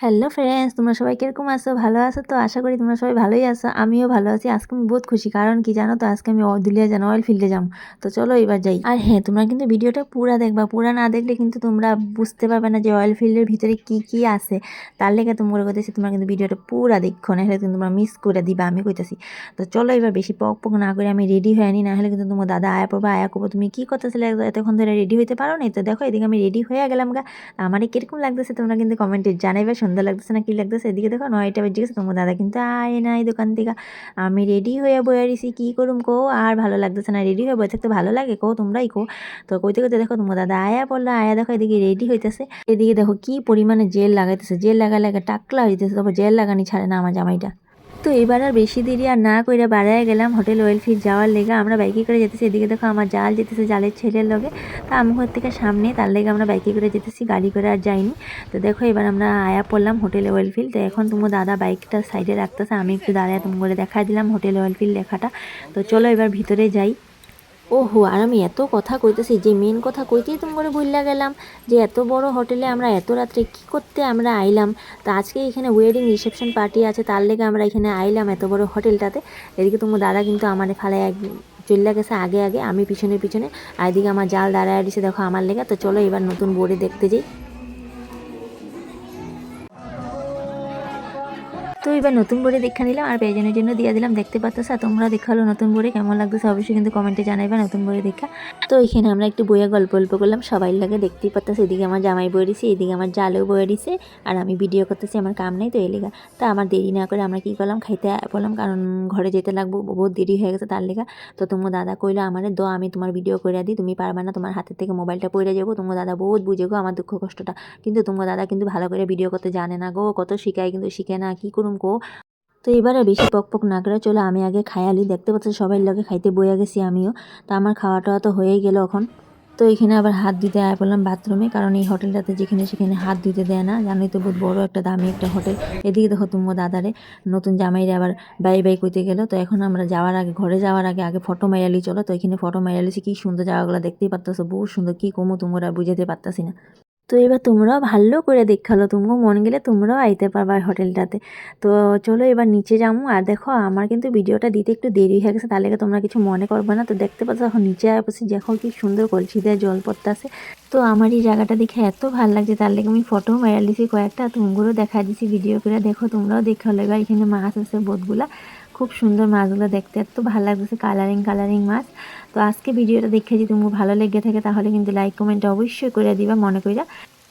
Hello friends তোমরা সবাই কীরকম আছো? ভালো আছো তো? আশা করি তোমরা সবাই ভালোই আছো। আমিও ভালো আছি। আজকে আমি বহুত খুশি। কারণ কি জানো তো? আজকে আমি দুলিয়া যান অয়েল ফিল্ডে যাম। তো চলো এবার যাই। আর হ্যাঁ তোমরা কিন্তু ভিডিওটা পুরা দেখবা। পুরা না দেখলে কিন্তু তোমরা বুঝতে পারবে না যে অয়েল ফিল্ডের ভিতরে কি কি আছে। তার লেগে তোমরা কইতেছি তোমরা কিন্তু ভিডিওটা পুরা দেখো। না হলে কিন্তু তোমরা মিস করে দিবা, আমি কইতেছি। তো চলো এবার বেশি পক পক না করে আমি রেডি হয়ে আনি না। হলে কিন্তু তোমার দাদা আয়া পড়বা, আয়া করব। তুমি কি করতেছিলে এতক্ষণ ধরে রেডি হইতে পারো না তো দেখো, এদিকে আমি রেডি হয়ে গেলাম গা। আমার কীরকম লাগতেছে তোমরা কিন্তু কমেন্টে জানাইবা সুন্দর লাগতেছে না, কি লাগতেছে? এদিকে দেখো নয়টা বেজে গেছে, তোমার দাদা কিন্তু আয় নাই দোকান থেকে। আমি রেডি হয়ে বয়ে আরিছি কী করুম কো আর ভালো লাগতেছে না রেডি হয়ে বয়ে থাকতে ভালো লাগে কো তোমরাই কো তো কইতে কইতে দেখো তোমার দাদা আয়া পড়ল, আয়া দেখো এদিকে রেডি হইতেছে। এদিকে দেখো কি পরিমাণে জেল লাগাইতেছে, জেল লাগা লাগা টাকলা হইতেছে, তারপর জেল লাগানি ছাড়ে না আমার জামাইটা। তো এবার আর বেশি দেরি আর না কইরা বাড়ায় গেলাম হোটেল ওয়েল ফিট যাওয়ার লেগে। আমরা বাইকে করে যেতেছি, এদিকে দেখো আমার জাল যেতেছে জালের ছেলের লগে। তা আমি ঘর থেকে সামনে, তার লেগে আমরা বাইকে করে যেতেছি, গাড়ি করে আর যাইনি। তো দেখো এবার আমরা আয়া পড়লাম হোটেল ওয়েলফিল তো এখন তোমার দাদা বাইকটা সাইডে রাখতেছে, আমি একটু দাঁড়ায় তুমি করে দেখাই দিলাম হোটেল ওয়েল ফিল্ড লেখাটা। তো চলো এবার ভিতরে যাই। ওহো, আর আমি এত কথা কইতেছি যে মেন কথা কইতেই তুমি করে ভুললা গেলাম যে এত বড় হোটেলে আমরা এত রাত্রে কি করতে আমরা আইলাম। তো আজকে এখানে ওয়েডিং রিসেপশন পার্টি আছে, তার লেগে আমরা এখানে আইলাম এত বড় হোটেলটাতে এদিকে তোমার দাদা কিন্তু আমার ফালে এক চলে গেছে আগে আগে, আমি পিছনে পিছনে। আর এদিকে আমার জাল দাঁড়ায় দিছে দেখো আমার লেগে। তো চলো এবার নতুন বোর্ডে দেখতে যাই। তো এবার নতুন বড়ি দেখা নিলাম আর পেজনের জন্য দিয়ে দিলাম। দেখতে পাচ্ছ তোমরা দেখাল নতুন বড়ি কেমন লাগতেছে, অবশ্যই কিন্তু কমেন্টে জানাইবা নতুন বড়ি দেখা। তো এখানে আমরা একটু বইয়া গল্প গল্প করলাম। সবাই লাগে দেখতেই পাচ্ছ, এদিকে আমার জামাই বয়ে দিছে, এদিকে আমার জালেও বয়ে দিছে, আর আমি ভিডিও করতেছি, আমার কাম নেই তো এলিগা তো আমার দেরি না করে আমরা কী করলাম, খাইতে বললাম, কারণ ঘরে যেতে লাগবো, বহুত দেরি হয়ে গেছে তার লেগা। তো তোমার দাদা কইলো, আমারে দ আমি তোমার ভিডিও করে দিই, তুমি পারবা না, তোমার হাতের থেকে মোবাইলটা পড়ে যাব, তোমার দাদা বহুত বুঝে গো আমার দুঃখ কষ্টটা। কিন্তু তোমার দাদা কিন্তু ভালো করে ভিডিও করতে জানে না গো, কত শিখায়, কিন্তু শিখে না, কী করুম গো। তো এবারে বেশি পক পক না করে চলো, আমি আগে খায়ালি দেখতে পাচ্ছি সবাই লগে খাইতে বইয়া গেছি আমিও। তো আমার খাওয়া টাওয়া তো হয়েই গেল এখন। তো এখানে আবার হাত দিতে আয় বললাম বাথরুমে, কারণ এই হোটেলটাতে যেখানে সেখানে হাত দিতে দেয় না। জানোই তো বহুত বড় একটা দামি একটা হোটেল। এদিকে দেখো তুমি দাদারে, নতুন জামাইরে আবার বাই বাই কইতে গেলো। তো এখন আমরা যাওয়ার আগে, ঘরে যাওয়ার আগে আগে ফটো মাইরালি চলো। তো এখানে ফটো মাইরালিছি কি সুন্দর জায়গাগুলো দেখতেই পারতেছো, বহুত সুন্দর। কি কমো তোমরা বুঝাতে পারতাছি না। তো এবার তোমরাও ভালো করে দেখাল তুমিও মন গেলে তোমরাও আইতে পারবা হোটেলটাতে। তো চলো এবার নিচে যাব, আর দেখো আমার কিন্তু ভিডিওটা দিতে একটু দেরি হয়ে গেছে তাহলে তোমরা কিছু মনে করবে না। তো দেখতে পাচ্ছ এখন নিচে বসে, দেখো কি সুন্দর কলসি দেয় জল পড়তেছে। তো আমার এই জায়গাটা দেখে এত ভালো লাগছে, তার লেগে আমি ফটো মাইরাল দিছি কয়েকটা তুমগুলো দেখা দিছি ভিডিও করে দেখো তোমরাও দেখাল এবার এখানে মাছ আছে বোধগুলা খুব সুন্দর মাছগুলো দেখতে। এত ভালো লাগতেছে কালারিং কালারিং মাছ। তো আজকে ভিডিওটা দেখে যদি তোমার ভালো লেগে থাকে তাহলে কিন্তু লাইক কমেন্ট অবশ্যই করে দিবা, মনে কইরা।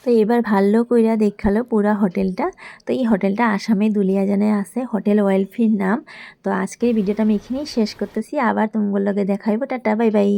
তো এবার ভালো কইরা দেখাল পুরা হোটেলটা। তো এই হোটেলটা আসামে দুলিয়াজানে আছে, হোটেল ওয়েলফির নাম। তো আজকের ভিডিওটা আমি এখানেই শেষ করতেছি। আবার তোমাগুলোকে দেখাইবো টাটা, বাই বাই।